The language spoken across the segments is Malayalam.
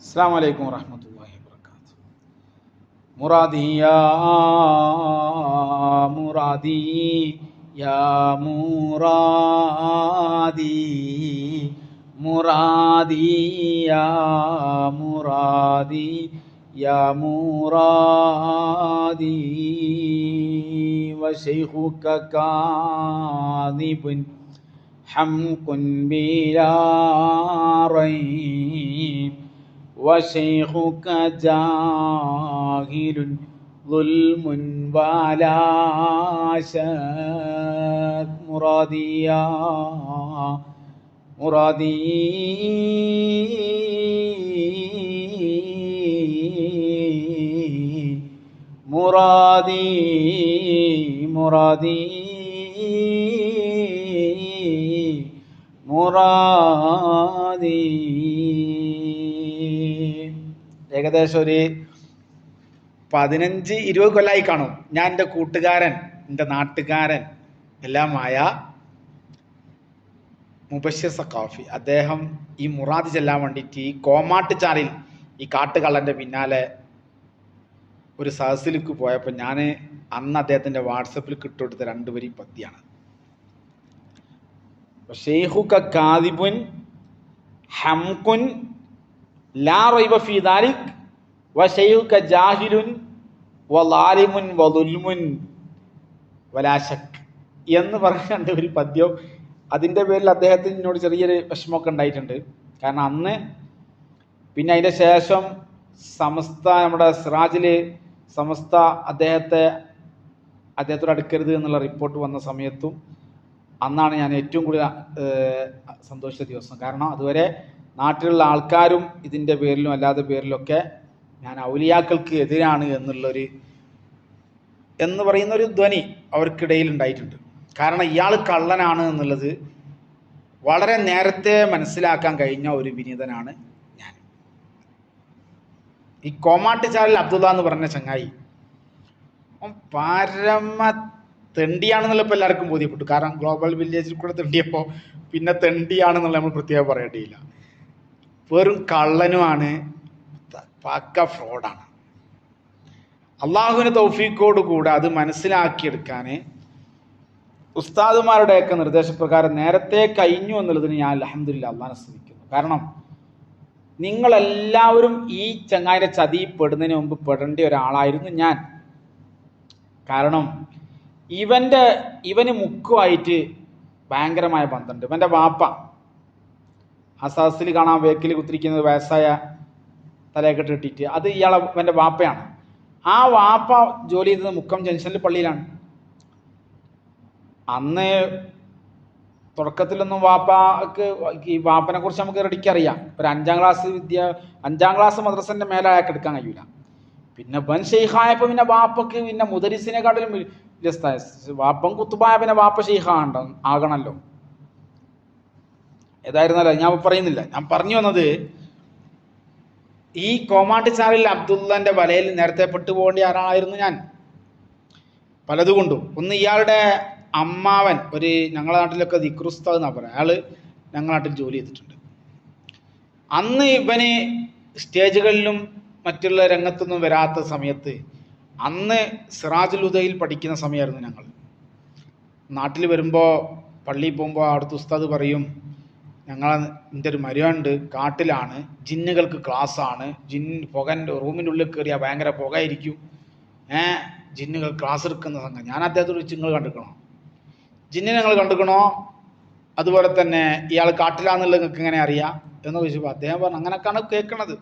السلام عليكم ورحمة الله وبركاته. مرادي يا مرادي يا مرادي مرادي يا مرادي يا مرادي. وشيخك كاذب حمق بلا ريب. وشيخك جاهل ظلم ولا شك مراديا مرادي مرادي مرادي مرادي. ഏകദേശം ഒരു പതിനഞ്ച് ഇരുപത് കൊല്ലമായി കാണും. ഞാൻ എന്റെ കൂട്ടുകാരൻ എന്റെ നാട്ടുകാരൻ എല്ലാമായ മുബഷിർ സഖാഫി. അദ്ദേഹം ഈ മുറാദ് ചെല്ലാൻ വേണ്ടിയിട്ട് ഈ കോമാട്ടുചാറിൽ ഈ കാട്ടുകള്ളന്റെ പിന്നാലെ ഒരു സഹസിലേക്ക് പോയപ്പോൾ ഞാൻ അന്ന് അദ്ദേഹത്തിന്റെ വാട്സപ്പിൽ കിട്ടുകൊടുത്ത രണ്ടുപേരി പദ്യാണ്. ഷെയ്ഖുക കാദിബുൻ ഹംകുൻ ലാ റൈബ ഫീ ജാഹിലുൻ വ ലാലിമുൻ വ ദുൽമുൻ വലാ ശക്ക് എന്ന് പറഞ്ഞ ഒരു പദ്യം അതിന്റെ പേരിൽ അദ്ദേഹത്തിനോട് ചെറിയൊരു വിഷമമൊക്കെ ഉണ്ടായിട്ടുണ്ട്. കാരണം അന്ന് പിന്നെ അതിന്റെ ശേഷം സമസ്ത നമ്മുടെ സിറാജിൽ സമസ്ത അദ്ദേഹത്തെ അദ്ദേഹത്തോട് അടുക്കരുത് എന്നുള്ള റിപ്പോർട്ട് വന്ന സമയത്തും അന്നാണ് ഞാൻ ഏറ്റവും കൂടുതൽ സന്തോഷിച്ച ദിവസം. കാരണം അതുവരെ നാട്ടിലുള്ള ആൾക്കാരും ഇതിന്റെ പേരിലും അല്ലാതെ പേരിലൊക്കെ ഞാൻ ഔലിയാക്കൾക്ക് എതിരാണ് എന്നുള്ളൊരു എന്ന് പറയുന്ന ഒരു ധ്വനി അവർക്കിടയിൽ ഉണ്ടായിട്ടുണ്ട്. കാരണം ഇയാൾ കള്ളനാണ് എന്നുള്ളത് വളരെ നേരത്തെ മനസ്സിലാക്കാൻ കഴിഞ്ഞ ഒരു വിനീതനാണ് ഞാൻ. ഈ കോമാട്ടിച്ചാലിൽ അബ്ദുള്ള എന്ന് പറഞ്ഞ ചങ്ങായി പരമ തെണ്ടിയാണെന്നുള്ള ഇപ്പോൾ എല്ലാവർക്കും ബോധ്യപ്പെട്ടു. കാരണം ഗ്ലോബൽ വില്ലേജിൽ കൂടെ തെണ്ടിയപ്പോൾ പിന്നെ തെണ്ടിയാണെന്നുള്ള നമ്മൾ പ്രത്യേകം പറയേണ്ടിയില്ല. വെറും കള്ളനുമാണ് പക്ക ഫ്രോഡാണ്. അള്ളാഹുവിന് തൗഫീക്കോട് കൂടെ അത് മനസ്സിലാക്കിയെടുക്കാൻ ഉസ്താദുമാരുടെയൊക്കെ നിർദ്ദേശപ്രകാരം നേരത്തെ കഴിഞ്ഞു എന്നുള്ളതിന് ഞാൻ അലഹമില്ല അള്ളഹാനെ ശ്രമിക്കുന്നു കാരണം നിങ്ങളെല്ലാവരും ഈ ചങ്ങായിരെ ചതി പെടുന്നതിന് മുമ്പ് പെടേണ്ട ഒരാളായിരുന്നു ഞാൻ. കാരണം ഇവന്റെ ഇവന് മുക്കുമായിട്ട് ഭയങ്കരമായ ബന്ധമുണ്ട്. ഇവന്റെ വാപ്പ ആ സദസ്സിൽ കാണാൻ വേക്കിൽ കുത്തിരിക്കുന്നത് വയസ്സായ തലയൊക്കെ ഇട്ടിട്ട് അത് ഇയാളെ എന്റെ വാപ്പയാണ്. ആ വാപ്പ ജോലി ചെയ്തത് മുക്കം ജംഗ്ഷനിൽ പള്ളിയിലാണ്. അന്ന് തുടക്കത്തിലൊന്നും വാപ്പക്ക് ഈ വാപ്പനെ കുറിച്ച് നമുക്ക് റെഡിക്ക് അറിയാം. ഒരു അഞ്ചാം ക്ലാസ് വിദ്യ അഞ്ചാം ക്ലാസ് മദ്രസന്റെ മേലെ അയാൾക്ക് എടുക്കാൻ കഴിയൂല. പിന്നെ ബൻ ഷെയ്ഖായപ്പോൾ പിന്നെ വാപ്പക്ക് പിന്നെ മുദരിസിനെക്കാട്ടിലും വലിയ വാപ്പൻ കുത്തുബായ പിന്നെ വാപ്പ ഷെയ്ഖ ആകണല്ലോ. ഏതായിരുന്നല്ലോ ഞാൻ പറയുന്നില്ല. ഞാൻ പറഞ്ഞു വന്നത് ഈ കോമാട്ടി ചാറിൽ അബ്ദുള്ളന്റെ വലയിൽ നേരത്തെ പെട്ടുപോകേണ്ട ആളായിരുന്നു ഞാൻ. പലതുകൊണ്ടും. ഒന്ന് ഇയാളുടെ അമ്മാവൻ ഒരു ഞങ്ങളുടെ നാട്ടിലൊക്കെ ദിക്രുസ്താവ് എന്നാ പറയുക അയാൾ ഞങ്ങളുടെ നാട്ടിൽ ജോലി ചെയ്തിട്ടുണ്ട്. അന്ന് ഇവന് സ്റ്റേജുകളിലും മറ്റുള്ള രംഗത്തൊന്നും വരാത്ത സമയത്ത് അന്ന് സിറാജുൽ ഉദയിൽ പഠിക്കുന്ന സമയമായിരുന്നു ഞങ്ങൾ. നാട്ടിൽ വരുമ്പോൾ പള്ളിയിൽ പോകുമ്പോൾ അവിടുത്തെ ഉസ്താദ് പറയും ഞങ്ങൾ എന്റെ ഒരു മരുവുണ്ട് കാട്ടിലാണ്. ജിന്നുകൾക്ക് ക്ലാസ്സാണ് ജിൻ പുകന്റെ റൂമിന്റെ ഉള്ളിൽ കയറിയാൽ ഭയങ്കര പുകയായിരിക്കും. ഏ ജിന്നുകൾ ക്ലാസ് എടുക്കുന്ന സംഘം ഞാൻ അദ്ദേഹത്തോട് വെച്ച് നിങ്ങൾ കണ്ടിക്കണോ ജിന്നിനെ നിങ്ങൾ കണ്ടിക്കണോ അതുപോലെ തന്നെ ഇയാൾ കാട്ടിലാണെന്നുള്ളത് നിങ്ങൾക്ക് എങ്ങനെ അറിയാം? എന്ന് ചോദിച്ചപ്പോൾ അദ്ദേഹം പറഞ്ഞു അങ്ങനെയൊക്കെയാണ് കേൾക്കണത്.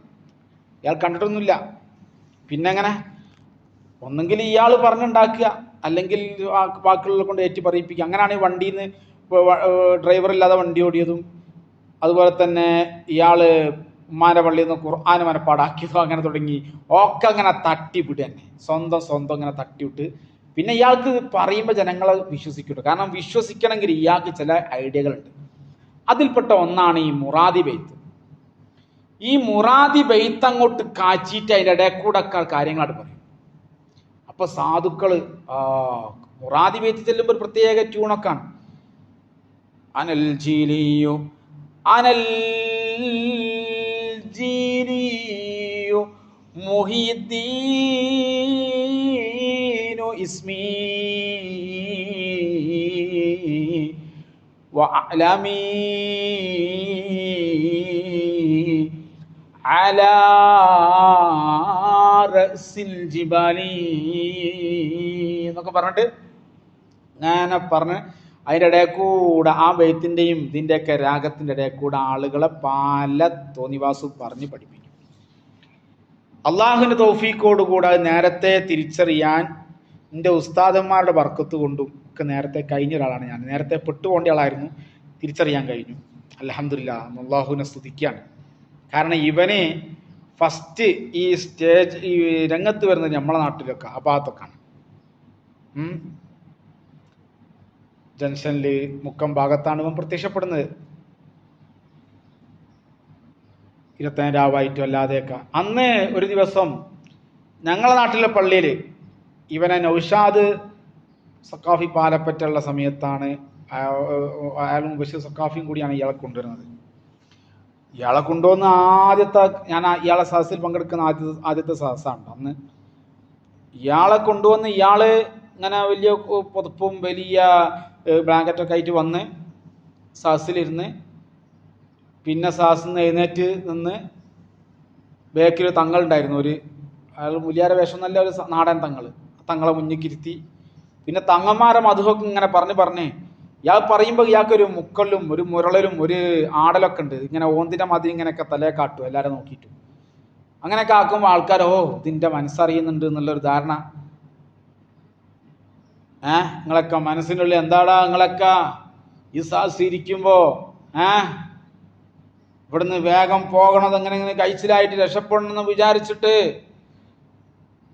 ഇയാൾ കണ്ടിട്ടൊന്നുമില്ല. പിന്നെ എങ്ങനെ? ഇയാൾ പറഞ്ഞുണ്ടാക്കുക. അല്ലെങ്കിൽ ആ- ബാക്കിയുള്ള കൊണ്ട് ഏറ്റി പറയിപ്പിക്കുക അങ്ങനെയാണ് ഈ വണ്ടിയിൽ നിന്ന് ഡ്രൈവർ ഇല്ലാതെ വണ്ടി ഓടിയതും അതുപോലെ തന്നെ ഇയാൾ ഉമ്മാന്റെ പള്ളിയിൽ നിന്ന് ഖുർആാന മനപ്പാടാക്കിയതോ അങ്ങനെ തുടങ്ങി ഒക്കെ അങ്ങനെ തട്ടിവിട്ട് തന്നെ. സ്വന്തം സ്വന്തം അങ്ങനെ തട്ടിവിട്ട്. പിന്നെ ഇയാൾക്ക് പറയുമ്പോൾ ജനങ്ങളെ വിശ്വസിക്കട്ടു കാരണം വിശ്വസിക്കണമെങ്കിൽ ഇയാൾക്ക് ചില ഐഡിയകളുണ്ട്. അതിൽപ്പെട്ട ഒന്നാണ് ഈ മുറാദി ബെയ്ത്ത്. ഈ മുറാദി ബെയ്ത്ത് അങ്ങോട്ട് കാച്ചിട്ട് അതിന്റെ ഇടയിൽ കൂടെ കാര്യങ്ങളായിട്ട് പറയും. അപ്പൊ സാധുക്കൾ മുറാദി ബെയ്ത്ത് ചെല്ലുമ്പോൾ ഒരു പ്രത്യേക ട്യൂണൊക്കെയാണ് അനൽ ജീലിയു അനൽ ജീ محي الدين اسمي وأعلمي على رأس الجبال എന്നൊക്കെ പറഞ്ഞിട്ട് അങ്ങനെ പറഞ്ഞ് അതിന്റെ ഇടയിൽ കൂടെ ആ വെയ്ത്തിന്റെയും ഇതിന്റെയൊക്കെ രാഗത്തിന്റെ ഇടയിൽ കൂടെ ആളുകളെ പല തോന്നിവാസു പറഞ്ഞ് പഠിപ്പിക്കും. അള്ളാഹുവിന്റെ തോഫീക്കോട് കൂടെ നേരത്തെ തിരിച്ചറിയാൻ എന്റെ ഉസ്താദന്മാരുടെ വർക്കത്ത് കൊണ്ടും ഒക്കെ നേരത്തെ കഴിഞ്ഞ ഒരാളാണ് ഞാൻ. നേരത്തെ പെട്ടുപോണ്ട ആളായിരുന്നു. തിരിച്ചറിയാൻ കഴിഞ്ഞു. അലഹമില്ല അള്ളാഹുവിനെ സ്തുതിക്കുകയാണ്. കാരണം ഇവനെ ഫസ്റ്റ് ഈ സ്റ്റേജ് ഈ രംഗത്ത് വരുന്നത് നമ്മളെ നാട്ടിലൊക്കെ ആ ഭാഗത്തൊക്കെയാണ്. ജംഗ്ഷനിൽ മുക്കം ഭാഗത്താണ് ഇവൻ പ്രത്യക്ഷപ്പെടുന്നത്. ഇരുപത്തേഴ് രാവായിട്ടും അല്ലാതെയൊക്കെ. അന്ന് ഒരു ദിവസം ഞങ്ങളെ നാട്ടിലെ പള്ളിയിൽ ഇവനെ നൗഷാദ് സക്കാഫി പാലപ്പറ്റുള്ള സമയത്താണ് അയാളും ബഷീർ സക്കാഫിയും കൂടിയാണ് ഇയാളെ കൊണ്ടുവരുന്നത്. ഇയാളെ കൊണ്ടുവന്ന ആദ്യത്തെ ഞാൻ ഇയാളെ സദസ്സിൽ പങ്കെടുക്കുന്ന ആദ്യത്തെ സദസ്സാണ്. അന്ന് ഇയാളെ കൊണ്ടുവന്ന് ഇയാൾ ഇങ്ങനെ വലിയ പുതപ്പും വലിയ ബ്ലാങ്കറ്റൊക്കെ ആയിട്ട് വന്ന് സാസിലിരുന്ന് പിന്നെ സാസിൽ നിന്ന് എഴുന്നേറ്റ് നിന്ന് ബേക്കിൽ തങ്ങൾ തങ്ങളുണ്ടായിരുന്നു ഒരു അയാൾ മുലിയാര വേഷം നല്ല ഒരു നാടൻ തങ്ങൾ തങ്ങളെ മുന്നിക്കിരുത്തി പിന്നെ തങ്ങന്മാരെ മധുവൊക്കെ ഇങ്ങനെ പറഞ്ഞ് പറഞ്ഞ് ഇയാൾ പറയുമ്പോൾ ഇയാൾക്കൊരു മുക്കലും ഒരു മുരളലും ഒരു ആടലൊക്കെ ഉണ്ട്. ഇങ്ങനെ ഓന്തിന്റെ മതി ഇങ്ങനെയൊക്കെ തലയെ കാട്ടും എല്ലാവരും നോക്കിയിട്ടും. അങ്ങനെയൊക്കെ ആക്കുമ്പോൾ ആൾക്കാർ ഓ ഇതിന്റെ മനസ്സറിയുന്നുണ്ട് എന്നുള്ളൊരു ധാരണ ഏ? നിങ്ങളൊക്കെ മനസ്സിനുള്ളിൽ എന്താടാ നിങ്ങളൊക്കെ? ഈ സാസ് ഇരിക്കുമ്പോൾ ഏ? ഇവിടുന്ന് വേഗം പോകണത് എങ്ങനെ ഇങ്ങനെ കഴിച്ചിലായിട്ട് രക്ഷപ്പെടണമെന്ന് വിചാരിച്ചിട്ട്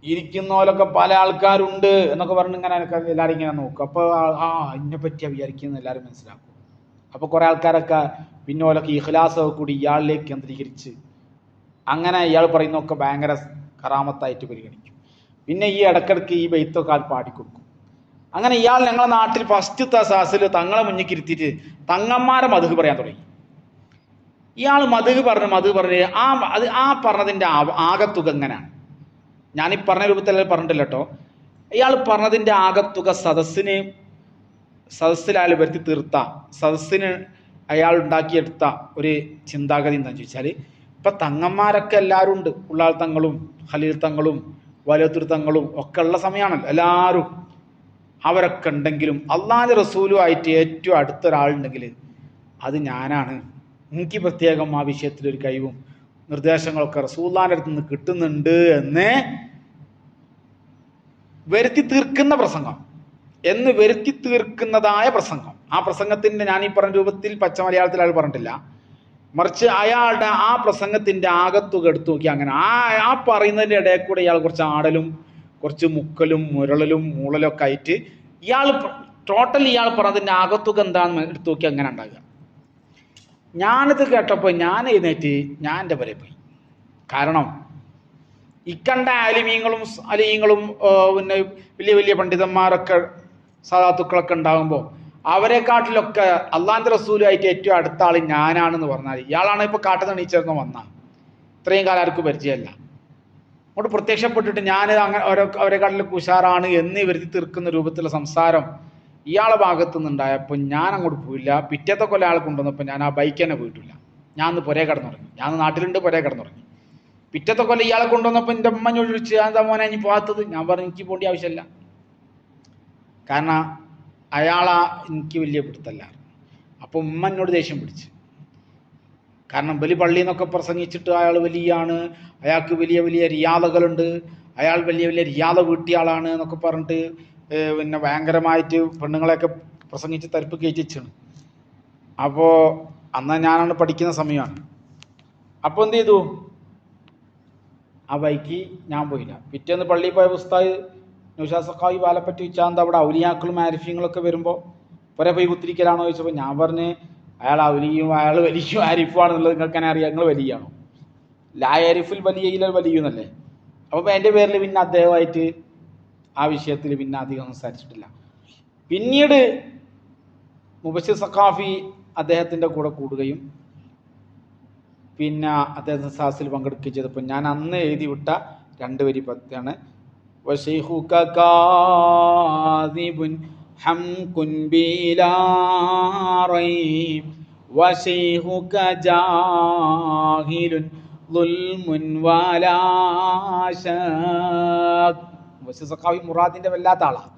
ഇരിക്കുന്നവരൊക്കെ പല ആൾക്കാരുണ്ട് എന്നൊക്കെ പറഞ്ഞ് ഇങ്ങനെ എല്ലാവരും ഇങ്ങനെ നോക്കും. അപ്പോൾ ആ ഇതിനെ പറ്റിയാ വിചാരിക്കുന്നത് എല്ലാവരും മനസ്സിലാക്കും. അപ്പോൾ കുറേ ആൾക്കാരൊക്കെ പിന്നെ ഓലൊക്കെ ഇഖ്ലാസൊക്കെ കൂടി ഇയാളിലേക്ക് കേന്ദ്രീകരിച്ച് അങ്ങനെ ഇയാൾ പറയുന്നതൊക്കെ ഭയങ്കര കറാമത്തായിട്ട് പരിഗണിക്കും. പിന്നെ ഈ ഇടക്കിടക്ക് ഈ ബൈത്തൊക്കെ ആൾ പാടിക്കൊടുക്കും. അങ്ങനെ ഇയാൾ ഞങ്ങളെ നാട്ടിൽ ഫസ്റ്റത്തെ സാസിൽ തങ്ങളെ മുന്നിൽ കിരുത്തിയിട്ട് തങ്ങന്മാരെ മധു പറയാൻ തുടങ്ങി. ഇയാൾ മധു പറഞ്ഞു മധു പറഞ്ഞ് ആ അത് ആ പറഞ്ഞതിന്റെ ആകത്തുക എങ്ങനെയാണ് ഞാനീ പറഞ്ഞ രൂപത്തിൽ പറഞ്ഞിട്ടില്ല കേട്ടോ. ഇയാൾ പറഞ്ഞതിന്റെ ആകത്തുക സദസ്സിന് സദസ്സിൽ അയാൾ വരുത്തി തീർത്ത. സദസ്സിന് അയാൾ ഉണ്ടാക്കിയെടുത്ത ഒരു ചിന്താഗതി എന്താണെന്ന് ചോദിച്ചാൽ ഇപ്പം തങ്ങന്മാരൊക്കെ എല്ലാവരും ഉണ്ട്. ഉള്ളാൾ തങ്ങളും ഖലീൽ തങ്ങളും തങ്ങളും ഒക്കെ ഉള്ള സമയമാണല്ലോ എല്ലാവരും. അവരൊക്കെ ഉണ്ടെങ്കിലും അള്ളാഹിന്റെ റസൂലുമായിട്ട് ഏറ്റവും അടുത്ത അടുത്തൊരാളുണ്ടെങ്കിൽ അത് ഞാനാണ്. എനിക്ക് പ്രത്യേകം ആ വിഷയത്തിൽ ഒരു കഴിവും നിർദ്ദേശങ്ങളൊക്കെ റസൂല്ലാന്റെ അടുത്ത് നിന്ന് കിട്ടുന്നുണ്ട് എന്ന് വരുത്തി തീർക്കുന്ന പ്രസംഗം. എന്ന് വരുത്തി തീർക്കുന്നതായ പ്രസംഗം. ആ പ്രസംഗത്തിന്റെ ഞാൻ ഈ പറഞ്ഞ രൂപത്തിൽ പച്ച മലയാളത്തിൽ അയാൾ പറഞ്ഞിട്ടില്ല. മറിച്ച് അയാളുടെ ആ പ്രസംഗത്തിന്റെ ആകത്തുക എടുത്തു നോക്കി അങ്ങനെ ആ ആ പറയുന്നതിന്റെ ഇടയിൽ കൂടെ ഇയാൾ കുറച്ച് ആടലും കുറച്ച് മുക്കലും മുരളലും മൂളലും ഒക്കെ ആയിട്ട് ഇയാൾ ടോട്ടൽ ഇയാൾ പറഞ്ഞതിന്റെ ആകത്തുക എന്താണെന്ന് എടുത്തു നോക്കി അങ്ങനെ ഉണ്ടാകുക ഞാനിത് കേട്ടപ്പോൾ ഞാൻ എഴുന്നേറ്റ് ഞാൻ എന്റെ വരെ പോയി. കാരണം ഇക്കണ്ട അലിമീങ്ങളും അലിയങ്ങളും പിന്നെ വലിയ വലിയ പണ്ഡിതന്മാരൊക്കെ സാധാത്തുക്കളൊക്കെ ഉണ്ടാകുമ്പോൾ അവരെക്കാട്ടിലൊക്കെ അള്ളാന്റെ റസൂലുമായിട്ട് ഏറ്റവും അടുത്ത ആൾ ഞാനാണെന്ന് പറഞ്ഞാൽ ഇയാളാണ് ഇപ്പോൾ കാട്ടുന്ന എണീച്ചേർന്ന് വന്ന. ഇത്രയും കാലം ആർക്കും പരിചയമല്ല. അങ്ങോട്ട് പ്രത്യക്ഷപ്പെട്ടിട്ട് ഞാൻ അങ്ങനെ ഓരോ അവരെക്കാട്ടിൽ ഉഷാറാണ് എന്ന് വരുത്തി തീർക്കുന്ന രൂപത്തിലുള്ള സംസാരം ഇയാളെ ഭാഗത്തു നിന്നുണ്ടായപ്പോൾ ഞാൻ അങ്ങോട്ട് പോയില്ല. പിറ്റേത്തെ കൊല്ലം ആൾ കൊണ്ടുവന്നപ്പോൾ ഞാൻ ആ ബൈക്ക് തന്നെ പോയിട്ടില്ല. ഞാൻ അന്ന് പുരേ കിടന്നുറങ്ങി. ഞാൻ നാട്ടിലുണ്ട് പുരേ കിടന്നുറങ്ങി. പിറ്റത്തെ കൊല്ലം ഇയാളെ കൊണ്ടുവന്നപ്പോൾ എന്റെ അമ്മ ചോദിച്ച് എന്താ മോനെ ഇനി പോകാത്തത് ഞാൻ പറഞ്ഞു എനിക്ക് പോകേണ്ട ആവശ്യമില്ല കാരണം അയാളാ എനിക്ക് വലിയ പിടുത്തല്ല. അപ്പോൾ ഉമ്മ എന്നോട് ദേഷ്യം പിടിച്ച്. കാരണം ബലി പള്ളി എന്നൊക്കെ പ്രസംഗിച്ചിട്ട് അയാൾ വലിയാണ് അയാൾക്ക് വലിയ വലിയ റിയാദകളുണ്ട്. അയാൾ വലിയ വലിയ റിയാദ വീട്ടിയാളാണ് എന്നൊക്കെ പറഞ്ഞിട്ട് പിന്നെ ഭയങ്കരമായിട്ട് പെണ്ണുങ്ങളെയൊക്കെ പ്രസംഗിച്ച് തരിപ്പ് കയറ്റിച്ചാണ് അപ്പോൾ അന്ന് ഞാനാണ് പഠിക്കുന്ന സമയമാണ്. അപ്പോൾ എന്ത് ചെയ്തു? ആ ബൈക്ക് ഞാൻ പോയില്ല. പിറ്റേന്ന് പള്ളിയിൽ പോയ പുസ്തകം നുഷാ സഖായി പാലപ്പറ്റി വെച്ചാൽ അവിടെ ഔലിയാക്കളും ആരിഫ്യങ്ങളൊക്കെ വരുമ്പോൾ ഒരേ പോയി കുത്തിരിക്കലാണോ ചോദിച്ചപ്പോൾ ഞാൻ പറഞ്ഞ് അയാൾ ഔലിയും അയാൾ വലിയും ആരിഫുമാണെന്നുള്ളത് നിങ്ങൾക്ക് തന്നെ അറിയാം. നിങ്ങൾ വലിയാണോ. ലായരിഫുൽ വലിയയിൽ വലിയ എന്നല്ലേ? അപ്പോൾ എന്റെ പേരിൽ പിന്നെ അദ്ദേഹമായിട്ട് ആ വിഷയത്തിൽ പിന്നെ അധികം സംസാരിച്ചിട്ടില്ല. പിന്നീട് മുബഷിർ സഖാഫി അദ്ദേഹത്തിന്റെ കൂടെ കൂടുകയും പിന്നെ അദ്ദേഹത്തിന് സാസിൽ പങ്കെടുക്കുകയും ചെയ്തപ്പോൾ ഞാൻ അന്ന് എഴുതി വിട്ട രണ്ട് വരി പത്താണ് വശൈഹുക മുറാദിന്റെ വല്ലാത്ത ആളാണ്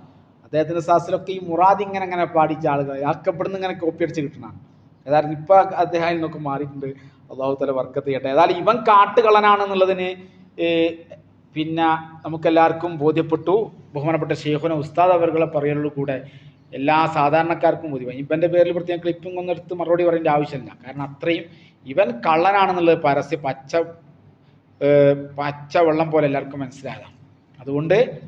അദ്ദേഹത്തിന്റെ സാസിലൊക്കെ ഈ മുറാദ് ഇങ്ങനെ അങ്ങനെ പാടിച്ച ആളുകൾ ആക്കപ്പെടുന്ന ഇങ്ങനെ കോപ്പി അടിച്ച് കിട്ടണം ഏതായാലും ഇപ്പൊ അദ്ദേഹം നിന്നൊക്കെ മാറിയിട്ടുണ്ട്. അള്ളാഹു തല വർക്കത്ത് ചെയ്യട്ടെ. ഏതായാലും ഇവൻ കാട്ടുകളനാണെന്നുള്ളതിന് പിന്നെ നമുക്കെല്ലാവർക്കും ബോധ്യപ്പെട്ടു. ബഹുമാനപ്പെട്ട ഷെയ്ഖുന ഉസ്താദ് അവരുടെ പറയലുള്ള കൂടെ. എല്ലാ സാധാരണക്കാർക്കും ബോധ്യമായി ഇവന്റെ പേരിൽ പ്രത്യേകം ക്ലിപ്പിംഗ് ഒന്നും എടുത്ത് മറുപടി പറയേണ്ട ആവശ്യമില്ല. കാരണം അത്രയും ഇവൻ കള്ളനാണെന്നുള്ളത് പരസ്യ പച്ച പച്ച വെള്ളം പോലെ എല്ലാവർക്കും മനസ്സിലായതാണ് അതുകൊണ്ട്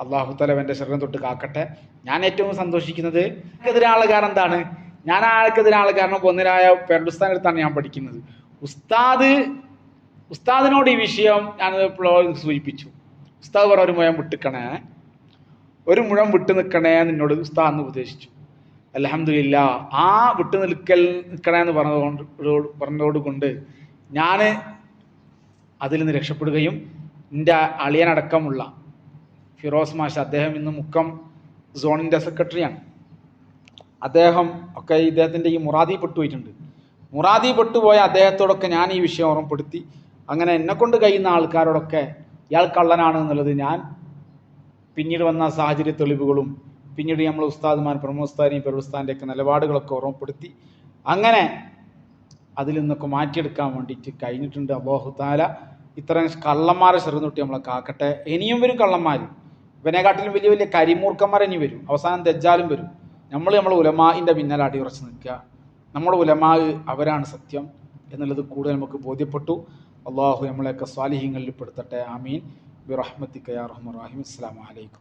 അള്ളാഹു തലവന്റെ ശരണം തൊട്ട് കാക്കട്ടെ. ഞാൻ ഏറ്റവും സന്തോഷിക്കുന്നത് എതിരാളെ കാരണം എന്താണ്? ഞാൻ ആൾക്കെതിരാളെ കാരണം ഒന്നിനായ പെരുസ്ഥാൻ അടുത്താണ് ഞാൻ പഠിക്കുന്നത്. ഉസ്താദ് ഉസ്താദിനോട് ഈ വിഷയം ഞാൻ സൂചിപ്പിച്ചു. ഉസ്താദ് പറഞ്ഞ ഒരു മുയം വിട്ടിക്കണേ. ഒരു മുഴം വിട്ടു നിൽക്കണേ നിന്നോട് ഉസ്താദ് അന്ന് ഉപദേശിച്ചു. അലഹമില്ല ആ വിട്ടു നിൽക്കൽ നിൽക്കണേ എന്ന് പറഞ്ഞതുകൊണ്ട് പറഞ്ഞതോട് കൊണ്ട് ഞാൻ അതിൽ നിന്ന് രക്ഷപ്പെടുകയും എന്റെ അളിയനടക്കമുള്ള ഫിറോസ് മാഷ് അദ്ദേഹം ഇന്ന് മുക്കം സോണിന്റെ സെക്രട്ടറിയാണ് അദ്ദേഹം ഒക്കെ ഇദ്ദേഹത്തിന്റെ ഈ മുറാദി പെട്ടുപോയിട്ടുണ്ട് മുറാദി പെട്ടുപോയ അദ്ദേഹത്തോടൊക്കെ ഞാൻ ഈ വിഷയം ഓർമ്മപ്പെടുത്തി. അങ്ങനെ എന്നെക്കൊണ്ട് കഴിയുന്ന ആൾക്കാരോടൊക്കെ ഇയാൾ കള്ളനാണ് എന്നുള്ളത് ഞാൻ പിന്നീട് വന്ന സാഹചര്യ തെളിവുകളും പിന്നീട് നമ്മൾ ഉസ്താദ്മാർ പ്രമുസ്താനെയും പെരുസ്താന്റെയൊക്കെ നിലപാടുകളൊക്കെ ഓർമ്മപ്പെടുത്തി. അങ്ങനെ അതിൽ നിന്നൊക്കെ മാറ്റിയെടുക്കാൻ വേണ്ടിയിട്ട് കഴിഞ്ഞിട്ടുണ്ട് അബോഹത്താല താല ഇത്രയും കള്ളന്മാരെ ചെറുതൊട്ടി നമ്മളെ കാക്കട്ടെ. ഇനിയും വരും കള്ളന്മാർ ഇവനെക്കാട്ടിലും വലിയ വലിയ കരിമൂർക്കന്മാർ ഇനി വരും. അവസാനം ദജ്ജാലും വരും. നമ്മൾ നമ്മളെ ഉലമാഇന്റെ പിന്നാലെ അടിയുറച്ച് നിൽക്കുക. നമ്മുടെ ഉലമാ അവരാണ് സത്യം എന്നുള്ളത് കൂടുതൽ നമുക്ക് ബോധ്യപ്പെട്ടു. അള്ളാഹു നമ്മളെയൊക്കെ സ്വാലിഹ്യങ്ങളിൽ പെടുത്തട്ടെ ആമീൻ. برحمتك يا أرحم الراحمين. السلام عليكم.